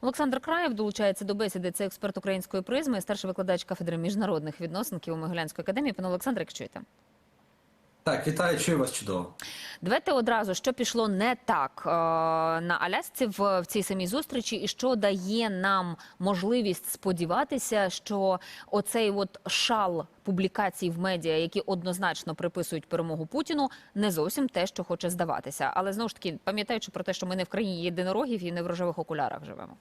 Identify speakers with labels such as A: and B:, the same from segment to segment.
A: Олександр Краєв долучається до бесіди. Це експерт української призми, старший викладач кафедри міжнародних відносин Києво-Могилянської академії. Пане Олександр, як чуєте?
B: Так, вітаю, чую вас чудово.
A: Давайте одразу, що пішло не так е, на Алясці в, в цій самій зустрічі, і що дає нам можливість сподіватися, що оцей от шал публікацій в медіа, які однозначно приписують перемогу Путіну, не зовсім те, що хоче здаватися. Але знову ж таки, пам'ятаючи про те, що ми не в країні єдинорогів і не в рожевих окулярах живемо.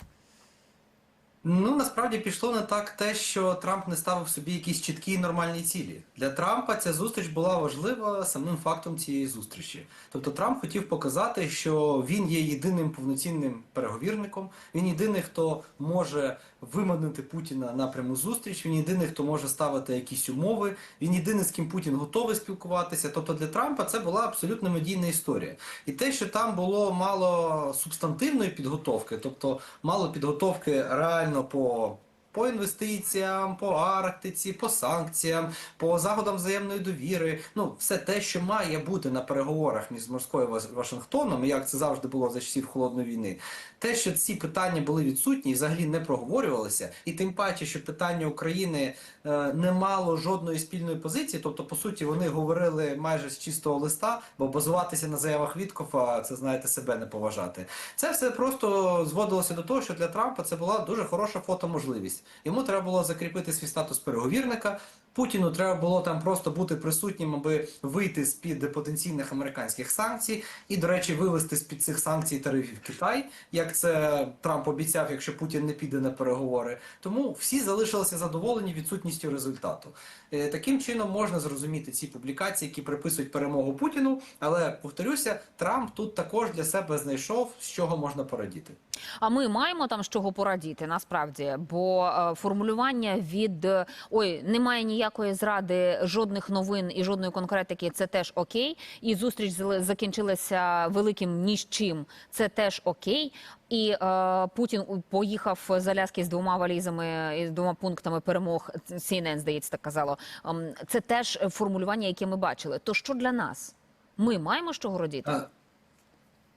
B: Ну насправді пішло не так те, що Трамп не ставив собі якісь чіткі і нормальні цілі. Для Трампа ця зустріч була важлива самим фактом цієї зустрічі. Тобто Трамп хотів показати, що він є єдиним повноцінним переговірником. Він єдиний, хто може виманити Путіна на пряму зустріч. Він єдиний, хто може ставити якісь умови. Він єдиний, з ким Путін готовий спілкуватися. Тобто для Трампа це була абсолютно медійна історія. І те, що там було мало субстантивної підготовки, тобто мало підготовки реально по. По інвестиціям, по Арктиці, по санкціям, по заходам взаємної довіри, ну все те, що має бути на переговорах між Вас- Вашингтоном, як це завжди було за часів холодної війни. Те, що ці питання були відсутні і взагалі не проговорювалися, і тим паче, що питання України е, не мало жодної спільної позиції, тобто, по суті, вони говорили майже з чистого листа, бо базуватися на заявах Віткофа, це знаєте, себе не поважати. Це все просто зводилося до того, що для Трампа це була дуже хороша фотоможливість. Йому треба було закріпити свій статус переговірника. Путіну треба було там просто бути присутнім, аби вийти з під потенційних американських санкцій, і, до речі, вивести з під цих санкцій тарифів Китай, як це Трамп обіцяв, якщо Путін не піде на переговори. Тому всі залишилися задоволені відсутністю результату. Е, Таким чином можна зрозуміти ці публікації, які приписують перемогу Путіну. Але повторюся, Трамп тут також для себе знайшов з чого можна порадіти.
A: А ми маємо там з чого порадіти насправді, бо е, формулювання від е, ой, немає ніякої зради, жодних новин і жодної конкретики. Це теж окей. І зустріч закінчилася великим ні з чим. Це теж окей. І е, Путін поїхав з Аляски з двома валізами і з двома пунктами перемог. CNN, здається, так казало. Ем, Це теж формулювання, яке ми бачили. То що для нас? Ми маємо радіти?
B: А,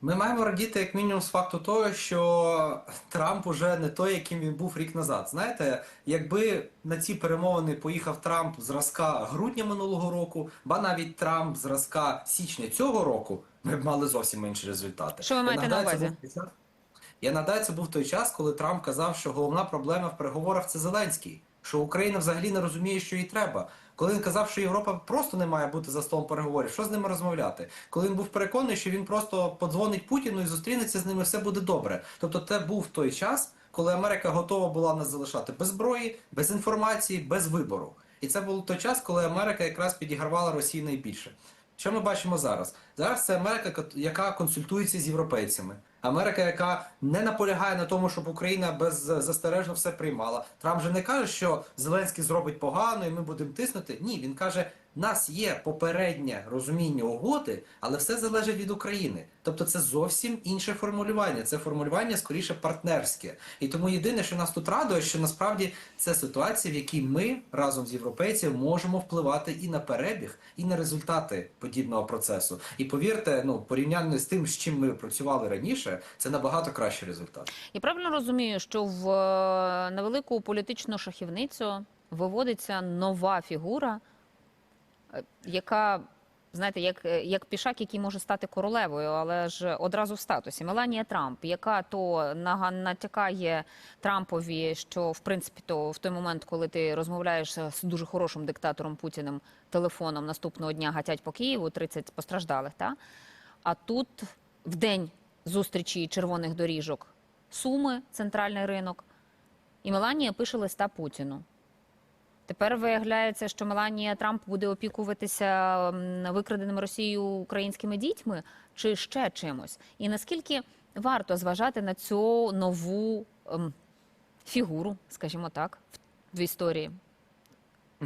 B: Ми маємо радіти як мінімум з факту того, що Трамп уже не той, яким він був рік назад. Знаєте, якби на ці перемовини поїхав Трамп зразка грудня минулого року, ба навіть Трамп зразка січня цього року, ми б мали зовсім інші результати.
A: Що ви маєте на увазі?
B: Я нагадаю, це був той час, коли Трамп казав, що головна проблема в переговорах це Зеленський, що Україна взагалі не розуміє, що їй треба. Коли він казав, що Європа просто не має бути за столом переговорів, що з ними розмовляти? Коли він був переконаний, що він просто подзвонить Путіну і зустрінеться з ними, все буде добре. Тобто, це був той час, коли Америка готова була нас залишати без зброї, без інформації, без вибору. І це був той час, коли Америка якраз підігравала Росії найбільше. Що ми бачимо зараз? Зараз це Америка, яка консультується з європейцями. Америка, яка не наполягає на тому, щоб Україна беззастережно все приймала. Трамп же не каже, що Зеленський зробить погано і ми будемо тиснути. Ні, він каже, нас є попереднє розуміння угоди, але все залежить від України. Тобто це зовсім інше формулювання. Це формулювання скоріше партнерське. І тому єдине, що нас тут радує, що насправді це ситуація, в якій ми разом з європейцями можемо впливати і на перебіг, і на результати подібного процесу. І повірте, ну порівняно з тим, з чим ми працювали раніше, це набагато кращий результат.
A: Я правильно розумію, що в е, на велику політичну шахівницю виводиться нова фігура, яка, знаєте, як, е, як пішак, який може стати королевою, але ж одразу в статусі. Меланія Трамп, яка то натякає Трампові, що в принципі то в той момент, коли ти розмовляєш з дуже хорошим диктатором Путіним телефоном, наступного дня гатять по Києву 30 постраждалих. Та? А тут в день зустрічі червоних доріжок Суми, центральний ринок, і Меланія пише листа Путіну. Тепер виявляється, що Меланія Трамп буде опікуватися викраденими Росією українськими дітьми чи ще чимось. І наскільки варто зважати на цю нову ем, фігуру, скажімо так, в, історії?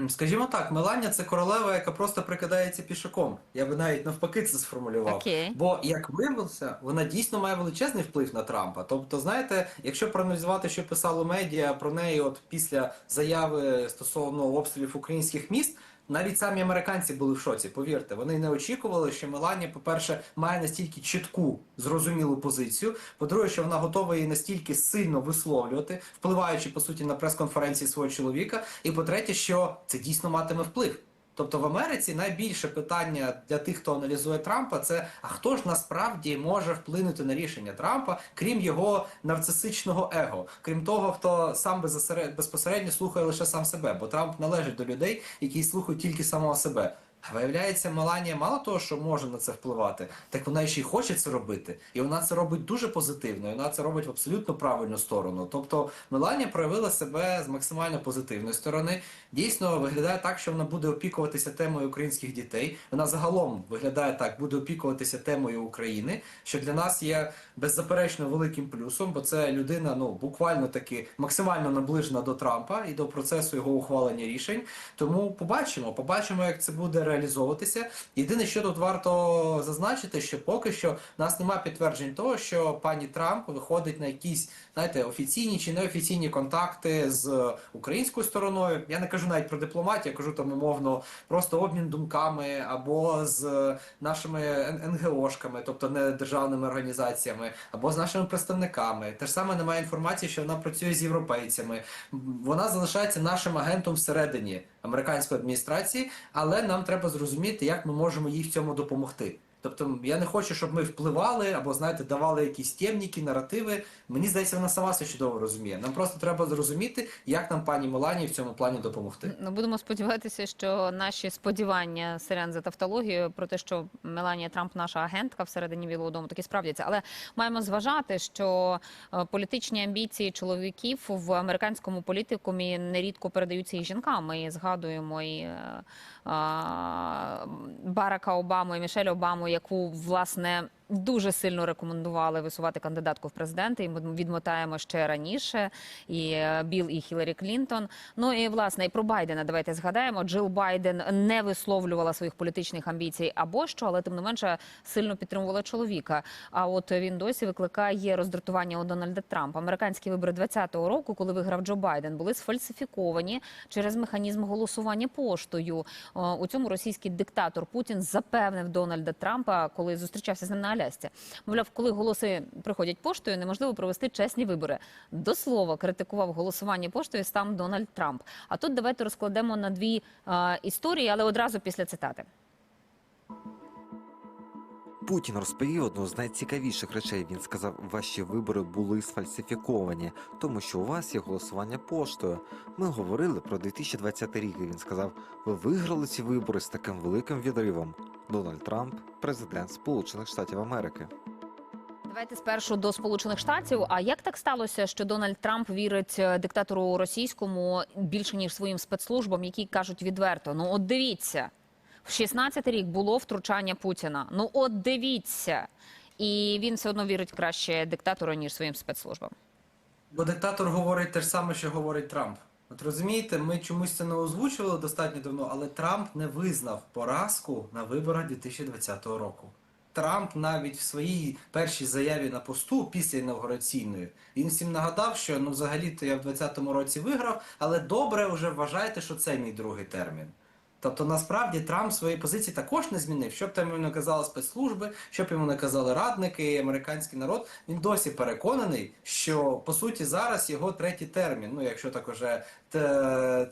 B: Скажімо так, Меланія це королева, яка просто прикидається пішаком. Я би навіть навпаки це сформулював.
A: Okay.
B: Бо як виявилося, вона дійсно має величезний вплив на Трампа. Тобто, знаєте, якщо проаналізувати, що писало медіа про неї, от після заяви стосовно обстрілів українських міст, Навіть самі американці були в шоці, повірте. Вони не очікували, що Меланія, по-перше, має настільки чітку, зрозумілу позицію. По-друге, що вона готова її настільки сильно висловлювати, впливаючи по суті на прес-конференції свого чоловіка. І по-третє, що це дійсно матиме вплив. Тобто в Америці найбільше питання для тих, хто аналізує Трампа, це а хто ж насправді може вплинути на рішення Трампа, крім його нарцисичного его, крім того, хто сам безпосередньо слухає лише сам себе, бо Трамп належить до людей, які слухають тільки самого себе. А Виявляється, Меланія мало того, що може на це впливати, так вона ще й хоче це робити, і вона це робить дуже позитивно. І вона це робить в абсолютно правильну сторону. Тобто Меланія проявила себе з максимально позитивної сторони. Дійсно виглядає так, що вона буде опікуватися темою українських дітей. Вона загалом виглядає так, буде опікуватися темою України, що для нас є беззаперечно великим плюсом, бо це людина, ну буквально таки максимально наближена до Трампа і до процесу його ухвалення рішень. Тому побачимо, побачимо, як це буде реалізовуватися. Єдине, що тут варто зазначити, що поки що в нас немає підтверджень того, що пані Трамп виходить на якісь, знаєте, офіційні чи неофіційні контакти з українською стороною. Я не кажу навіть про дипломатію, я кажу там умовно просто обмін думками або з нашими НГОшками, тобто не державними організаціями, або з нашими представниками. Те ж саме немає інформації, що вона працює з європейцями. Вона залишається нашим агентом всередині американської адміністрації, але нам треба зрозуміти, як ми можемо їй в цьому допомогти. Тобто я не хочу, щоб ми впливали або знаєте, давали якісь темніки, наративи. Мені здається, вона сама все чудово розуміє. Нам просто треба зрозуміти, як нам пані Меланії в цьому плані допомогти.
A: Ну, будемо сподіватися, що наші сподівання селян за тавтологію про те, що Меланія Трамп наша агентка всередині Білого Дому, таки справдяться. Але маємо зважати, що е, політичні амбіції чоловіків в американському політикумі нерідко передаються і жінкам. Ми згадуємо і е, а, Барака Обаму і Мішель Обаму, яку власне. Дуже сильно рекомендували висувати кандидатку в президенти. І відмотаємо ще раніше. І е, Білл і Хіларі Клінтон. Ну і власне і про Байдена. Давайте згадаємо. Джил Байден не висловлювала своїх політичних амбіцій або що, але тим не менше сильно підтримувала чоловіка. А от він досі викликає роздратування у Дональда Трампа. Американські вибори 2020 року, коли виграв Джо Байден, були сфальсифіковані через механізм голосування поштою. Е, У цьому російський диктатор Путін запевнив Дональда Трампа, коли зустрічався з ним на Алясці. Мовляв, коли голоси приходять поштою, неможливо провести чесні вибори. До слова критикував голосування поштою сам Дональд Трамп. А тут давайте розкладемо на дві е, історії, але одразу після цитати.
C: Путін розповів одну з найцікавіших речей. Він сказав, ваші вибори були сфальсифіковані, тому що у вас є голосування поштою. Ми говорили про 2020 рік. і Він сказав, ви виграли ці вибори з таким великим відривом. Дональд Трамп, президент Сполучених Штатів Америки.
A: Давайте спершу до Сполучених Штатів. А як так сталося, що Дональд Трамп вірить е, диктатору російському більше ніж своїм спецслужбам, які кажуть відверто: ну от дивіться, в 16 рік було втручання Путіна. Ну от дивіться, і він все одно вірить краще диктатору ніж своїм спецслужбам.
B: Бо диктатор говорить те ж саме, що говорить Трамп. От розумієте, ми чомусь це не озвучували достатньо давно, але Трамп не визнав поразку на виборах 2020 року. Трамп навіть в своїй першій заяві на посту після інавгураційної він всім нагадав, що ну взагалі-то я в 2020 році виграв, але добре вже вважайте, що це мій другий термін. Тобто насправді Трамп свої позиції також не змінив. Щоб там йому не казали спецслужби, щоб йому не казали радники і американський народ. Він досі переконаний, що по суті зараз його третій термін. Ну якщо так уже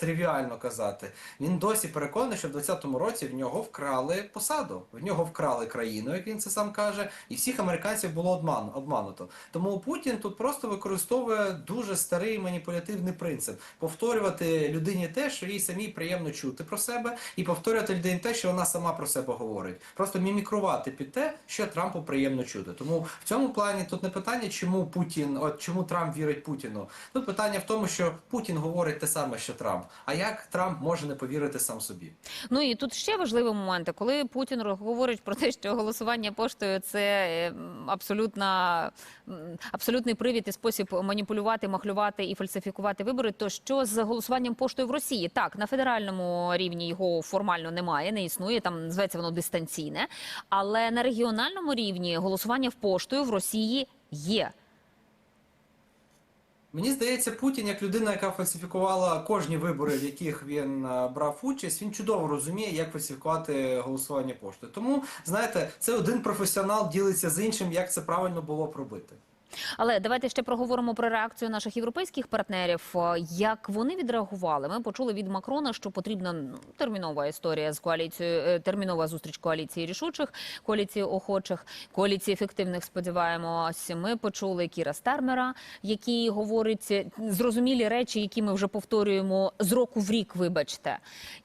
B: тривіально казати, він досі переконаний, що в 2020 році в нього вкрали посаду, в нього вкрали країну, як він це сам каже, і всіх американців було обман, обмануто. Тому Путін тут просто використовує дуже старий маніпулятивний принцип повторювати людині те, що їй самій приємно чути про себе, і повторювати людині те, що вона сама про себе говорить. Просто мімікрувати під те, що Трампу приємно чути. Тому в цьому плані тут не питання, чому Путін, от чому Трамп вірить Путіну. Тут питання в тому, що Путін говорить те саме, що Трамп. А як Трамп може не повірити сам собі?
A: Ну і тут ще важливі моменти, коли Путін говорить про те, що голосування поштою це е, абсолютна абсолютний привід і спосіб маніпулювати, махлювати і фальсифікувати вибори. То що з голосуванням поштою в Росії? Так, на федеральному рівні його формально немає, не існує. Там зветься воно дистанційне, але на регіональному рівні голосування в поштою в Росії є.
B: Мені здається, Путін, як людина, яка фальсифікувала кожні вибори, в яких він е, брав участь, він чудово розуміє, як фальсифікувати голосування пошти. Тому, знаєте, це один професіонал ділиться з іншим, як це правильно було б робити.
A: Але давайте ще проговоримо про реакцію наших європейських партнерів. Е, Як вони відреагували? Ми почули від Макрона, що потрібна термінова історія з коаліцією, е, термінова зустріч коаліції рішучих, коаліції охочих, коаліції ефективних. Сподіваємось, ми почули Кіра Стармера, який говорить е, зрозумілі речі, які ми вже повторюємо з року в рік. Вибачте,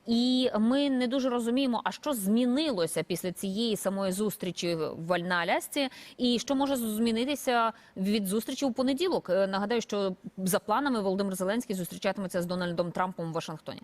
A: і ми не дуже розуміємо, а що змінилося після цієї самої зустрічі в на Алясці, і що може змінитися від зустрічі у понеділок. Е, Нагадаю, що за планами Володимир Зеленський зустрічатиметься з Дональдом Трампом у Вашингтоні.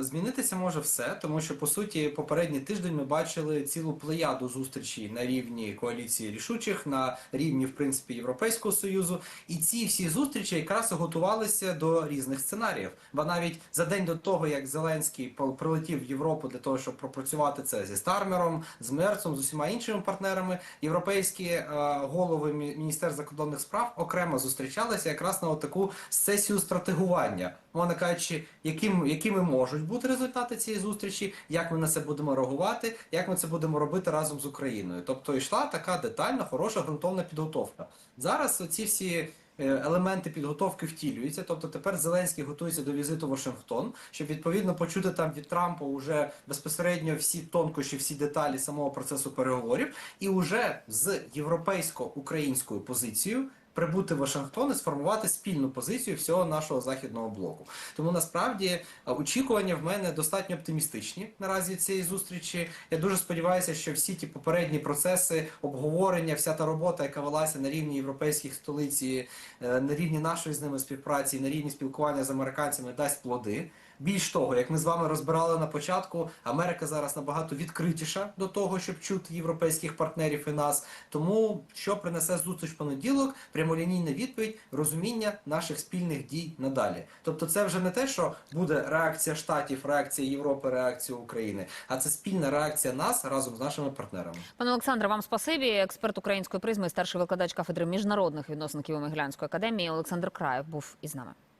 B: Змінитися може все, тому що по суті попередній тиждень ми бачили цілу плеяду зустрічей на рівні коаліції рішучих, на рівні в принципі Європейського союзу. І ці всі зустрічі якраз готувалися до різних сценаріїв. Бо навіть за день до того, як Зеленський прилетів в Європу для того, щоб пропрацювати це зі Стармером, з Мерцом, з усіма іншими партнерами, європейські е, голови мі- міністерств закордонних справ окремо зустрічалися якраз на таку сесію стратегування. Мовно кажучи, яким, якими можуть бути результати цієї зустрічі, як ми на це будемо реагувати, як ми це будемо робити разом з Україною. Тобто йшла така детальна, хороша ґрунтовна підготовка. Зараз ці всі е, елементи підготовки втілюються. Тобто тепер Зеленський готується до візиту в Вашингтон, щоб відповідно почути там від Трампа уже безпосередньо всі тонкощі, всі деталі самого процесу переговорів, і уже з європейсько-українською позицією. Прибути в Вашингтон і сформувати спільну позицію всього нашого західного блоку. Тому насправді е, очікування в мене достатньо оптимістичні наразі цієї зустрічі. Я дуже сподіваюся, що всі ті попередні процеси обговорення, вся та робота, яка велася на рівні європейських столиці, е, на рівні нашої з ними співпраці, на рівні спілкування з американцями, дасть плоди. Більш того, як ми з вами розбирали на початку, Америка зараз набагато відкритіша до того, щоб чути європейських партнерів і нас. Тому що принесе зустріч понеділок, прямолінійна відповідь, розуміння наших спільних дій надалі. Тобто, це вже не те, що буде реакція штатів, реакція Європи, реакція України, а це спільна реакція нас разом з нашими партнерами.
A: Пане Олександре, вам спасибі. Експерт української призми, старший викладач кафедри міжнародних відносин Києво-Могилянської академії Олександр Краєв був із нами.